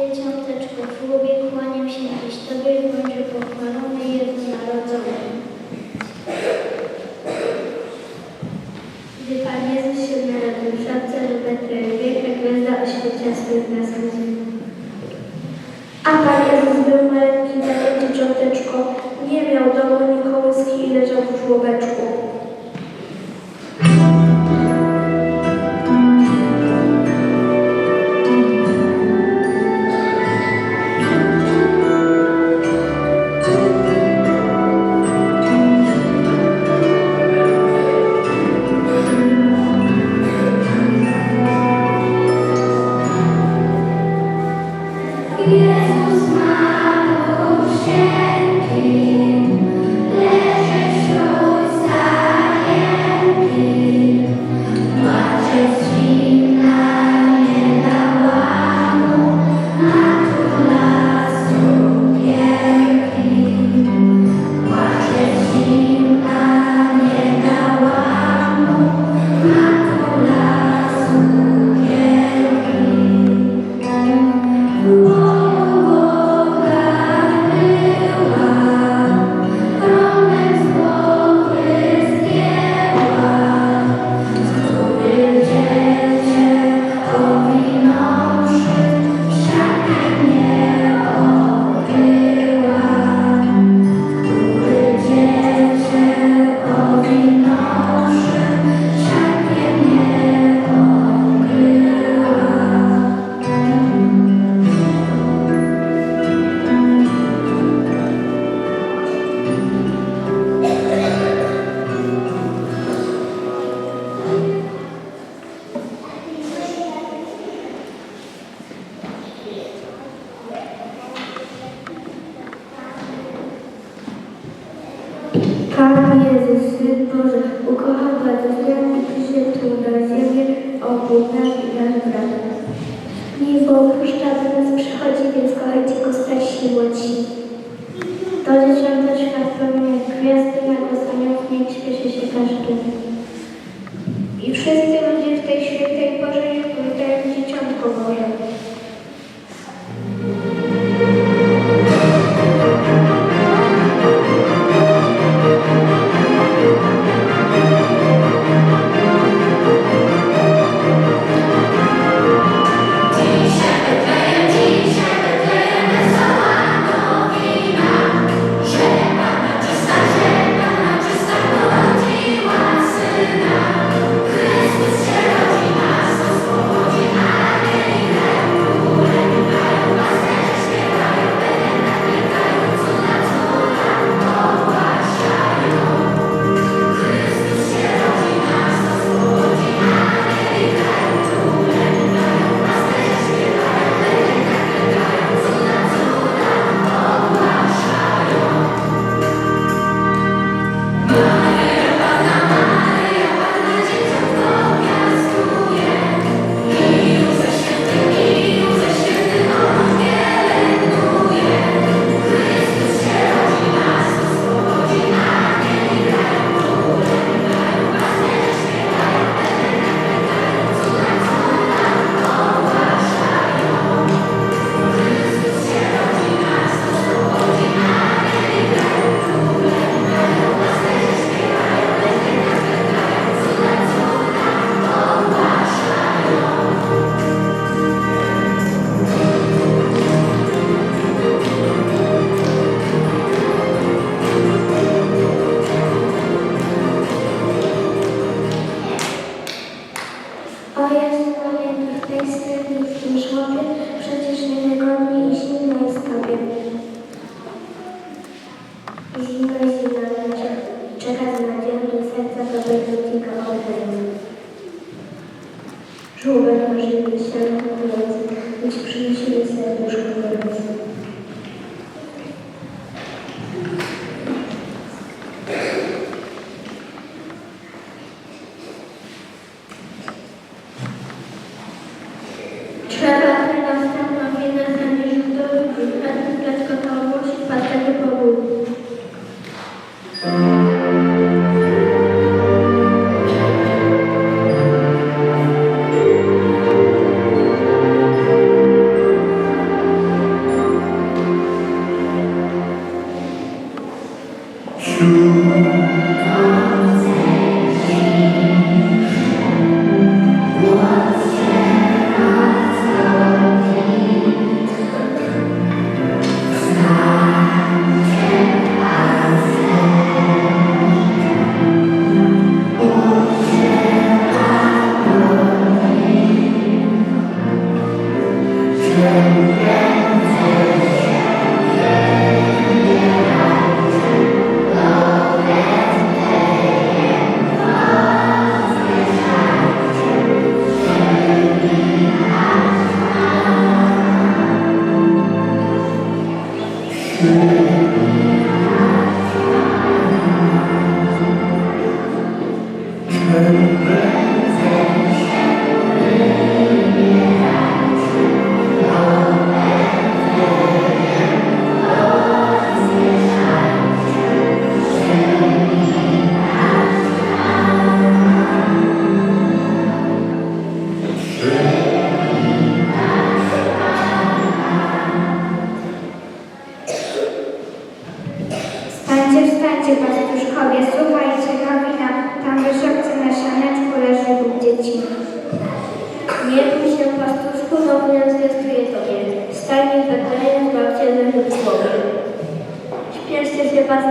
Dzieciąteczko, w łobie kłaniam się dziś Tobie, bądźże pochwalony jednonarodzony. Gdy Pan Jezus się narodził w szatce do Betlejem, wielka gwiazda oświeciła swój blask Pan Jezus, Syn Boży, ukochał błogosławiony i przyszedł tu na ziemię, obół nasz i nasz brat. Niebo opuszczamy nas przychodzi, więc kochajcie go starsi i młodsi. Do dzieciąteczka spełnienia gwiazdy na głos aniołów, niech śpieszy się każdy.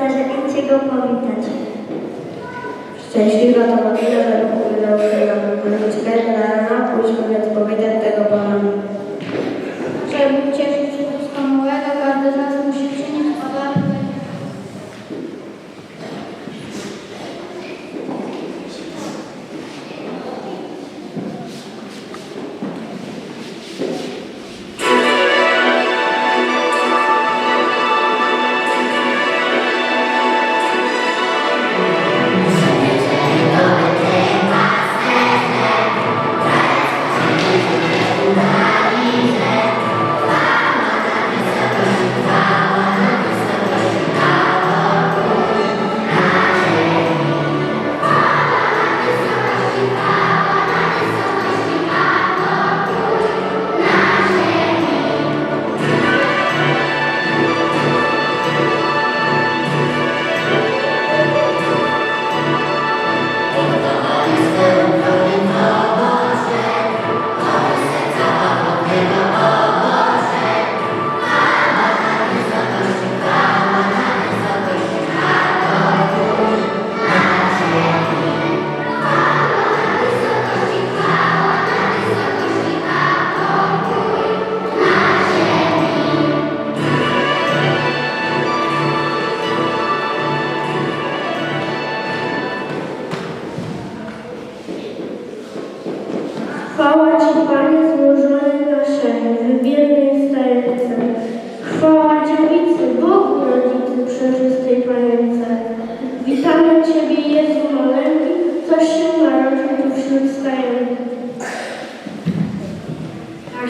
zaszczyt cię go powitać. Szczęśliwa to Maryjo,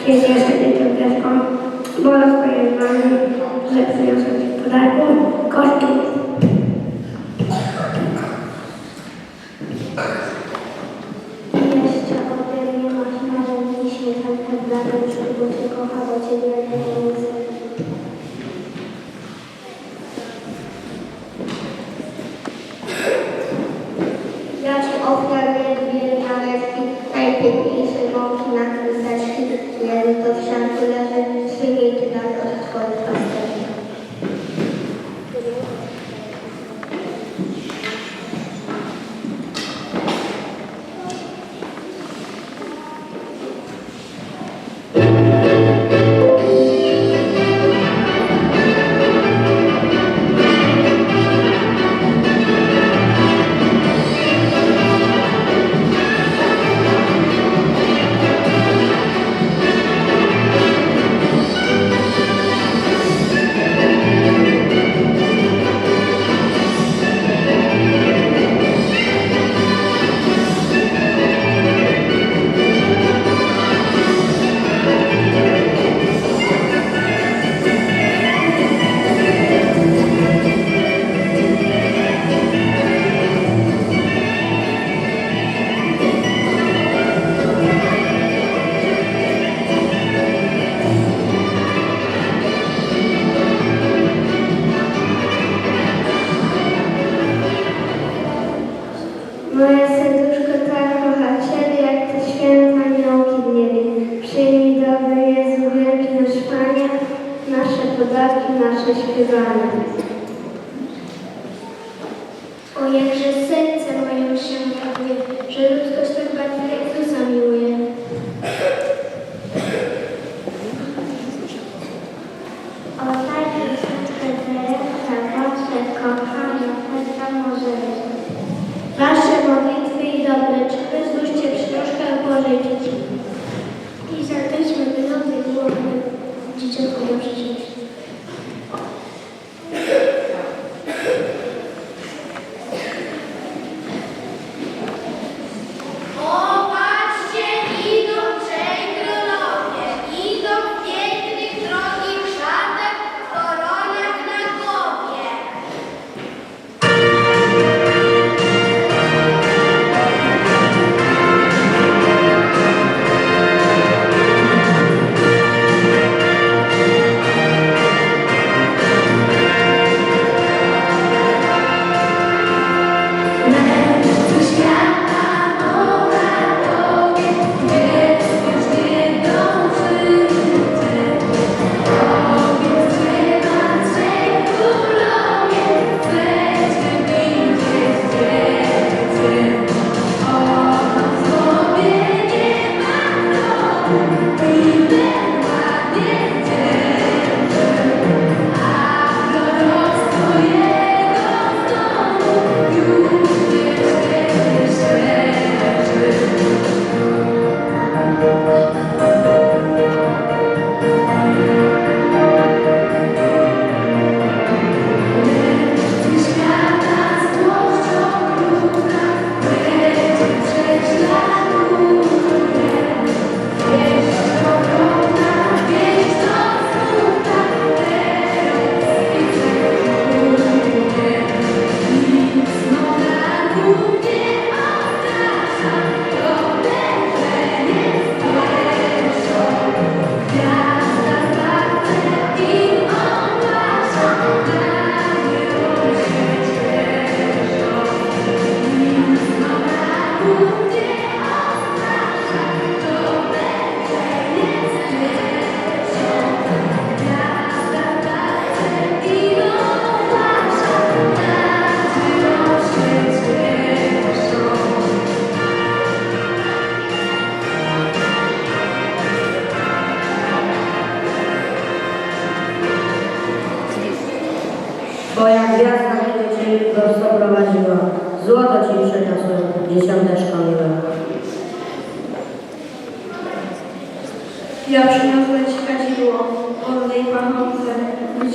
Jeździłam wtedy tą piątką, bo rozpojrzewam, że przyniosła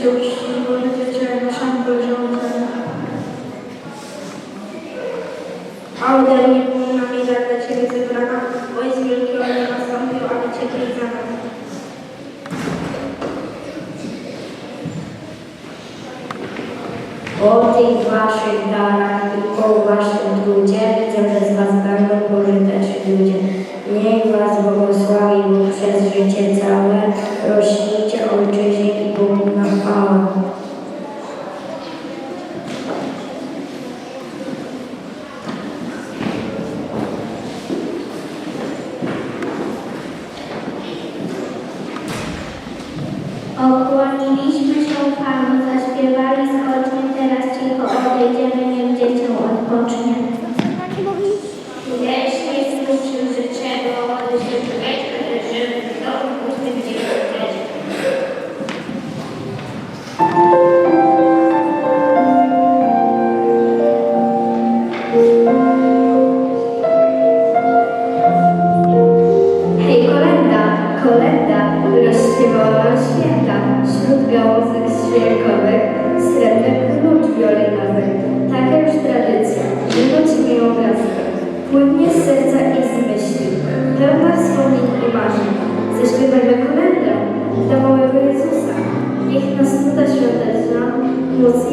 Thank you. Okłoniliśmy się Panu, zaśpiewali skocznie, teraz cicho odejdziemy, niech dziecię odpocznie. ich nas pytać, że też nam moc